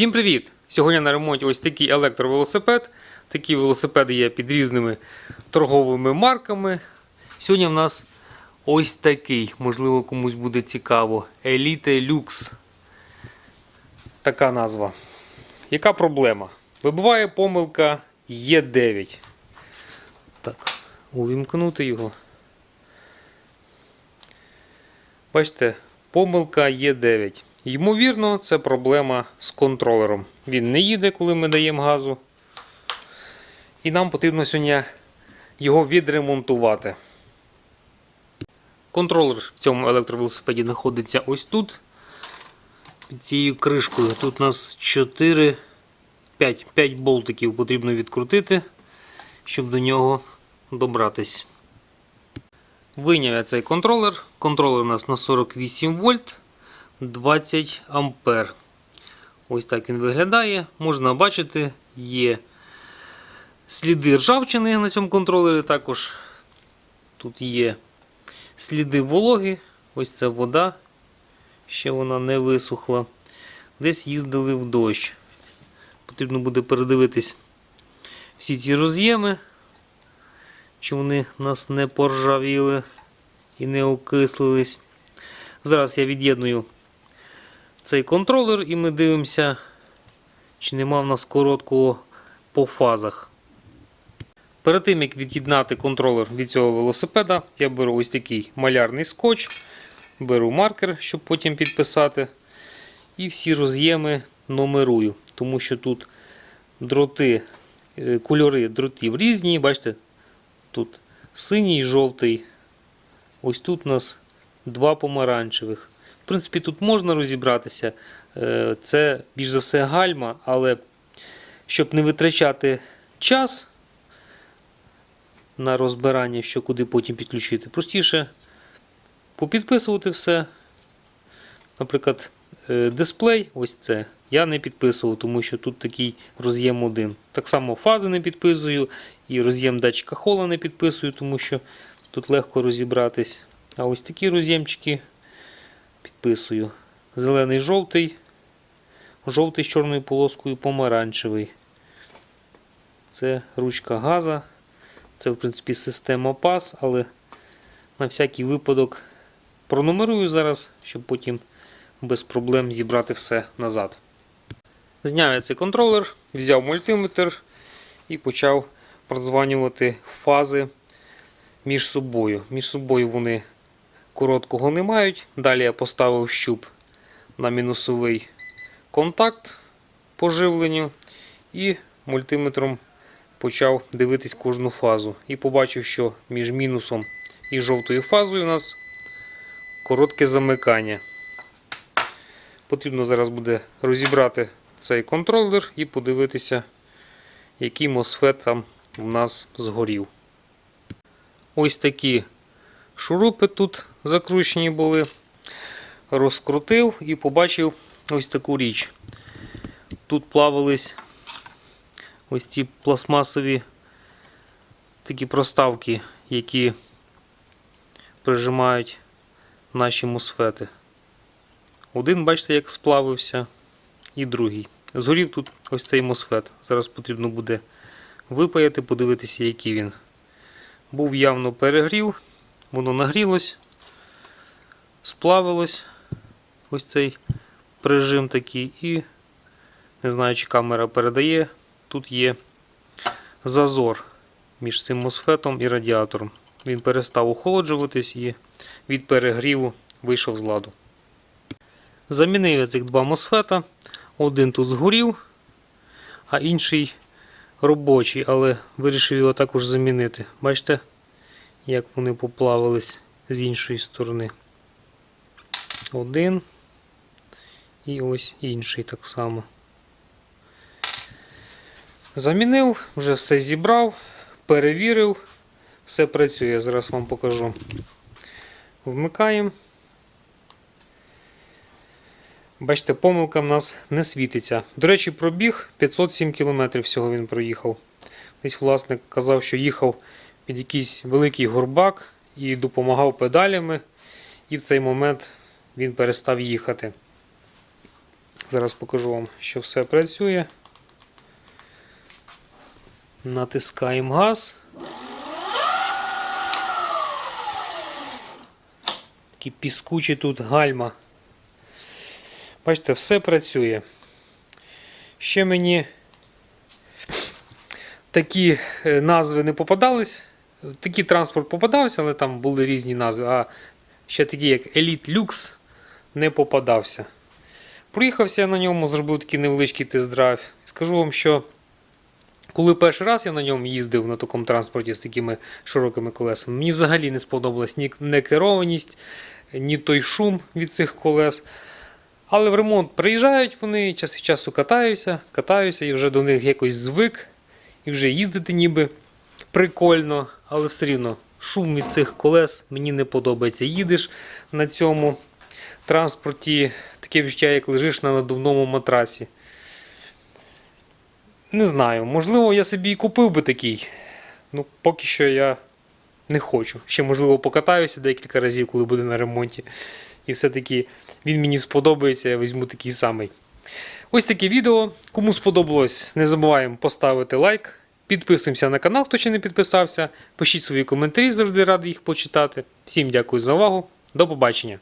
Всім привіт! Сьогодні на ремонті ось такий електровелосипед. Такі велосипеди є під різними торговими марками. Сьогодні в нас ось такий, можливо, комусь буде цікаво. Elite Lux. Така назва. Яка проблема? Вибуває помилка Е9. Так, увімкнути його. Бачите, помилка Е9. Ймовірно, це проблема з контролером. Він не їде, коли ми даємо газу. І нам потрібно сьогодні його відремонтувати. Контролер в цьому електровелосипеді знаходиться ось тут. Під цією кришкою. Тут у нас 4, 5, 5 болтиків потрібно відкрутити, щоб до нього добратись. Вийняв я цей контролер. Контролер у нас на 48 вольт. 20 ампер. Ось так він виглядає. Можна бачити, є сліди ржавчини на цьому контролері. Також тут є сліди вологи. Ось це вода. Ще вона не висохла. Десь їздили в дощ. Потрібно буде передивитись всі ці роз'єми, чи вони нас не поржавіли і не окислились. Зараз я від'єдную цей контролер і ми дивимося, чи нема в нас короткого по фазах. Перед тим як від'єднати контролер від цього велосипеда, я беру ось такий малярний скотч, беру маркер, щоб потім підписати. І всі роз'єми номерую, тому що тут дроти, е, кольори дротів різні. Бачите, тут синій, жовтий. Ось тут у нас два помаранчевих. Принципі, тут можна розібратися. Е, Це більш за все гальма, але щоб не витрачати час на розбирання, що куди потім підключити, простіше попідписувати все. Наприклад, е, дисплей, ось це. Я не підписував, тому що тут такий роз'єм один. Так само фази не підписую, і роз'єм датчика хола не підписую, тому що тут легко розібратись. А ось такі роз'ємчики підписую. Зелений жовтий, жовтий з чорною полоскою, помаранчевий. Це ручка газа. Це, в принципі, система PAS, але на всякий випадок пронумерую зараз, щоб потім без проблем зібрати все назад. Зняв я цей контролер, взяв мультиметр і почав продзванювати фази між собою. Між собою вони короткого не мають. Далі я поставив щуп на мінусовий контакт по живленню і мультиметром почав дивитись кожну фазу. І побачив, що між мінусом і жовтою фазою у нас коротке замикання. Потрібно зараз буде розібрати цей контролер і подивитися, який MOSFET там у нас згорів. Ось такі шурупи тут закручені були. Розкрутив і побачив ось таку річ. Тут плавались ось ці пластмасові такі проставки, які прижимають наші мосфети. Один, бачите, як сплавився, і другий. Згорів тут ось цей мосфет. Зараз потрібно буде випаяти, подивитися, який він. Був явно перегрів, воно нагрілось, сплавилось ось цей прижим такий, і не знаю, чи камера передає. Тут є зазор між цим мосфетом і радіатором. Він перестав охолоджуватись і від перегріву вийшов з ладу. Замінив я цих два мосфета. Один тут згорів, а інший робочий, але вирішив його також замінити. Бачите, як вони поплавились з іншої сторони. Один і ось інший так само. Замінив, вже все зібрав, перевірив, все працює. Зараз вам покажу. Вмикаємо. Бачите, помилка в нас не світиться. До речі, пробіг 507 км всього він проїхав. Десь власник казав, що їхав під якийсь великий горбак і допомагав педалями, і в цей момент він перестав їхати. Зараз покажу вам, що все працює. Натискаємо газ. Такі піскучі тут гальма. Бачите, все працює. Ще мені такі е, назви не попадались. Такий транспорт попадався, але там були різні назви. А ще такі, як Elite Lux, не попадався. Проїхався я на ньому, зробив такий невеличкий тест-драйв. Скажу вам, що коли перший раз я на ньому їздив на такому транспорті з такими широкими колесами, мені взагалі не сподобалась ні некерованість, ні той шум від цих колес. Але в ремонт приїжджають вони, час від часу катаюся, катаюся і вже до них якось звик. І вже їздити ніби прикольно, але все рівно шум від цих колес мені не подобається. Їдеш на цьому транспорті, таке відчуття, як лежиш на надувному матрасі. Не знаю, можливо, я собі і купив би такий. Ну, поки що я не хочу. Ще, можливо, покатаюся декілька разів, коли буде на ремонті. І все-таки він мені сподобається, я візьму такий самий. Ось таке відео. Кому сподобалось, не забуваємо поставити лайк. Підписуємося на канал, хто ще не підписався. Пишіть свої коментарі, завжди радий їх почитати. Всім дякую за увагу. До побачення!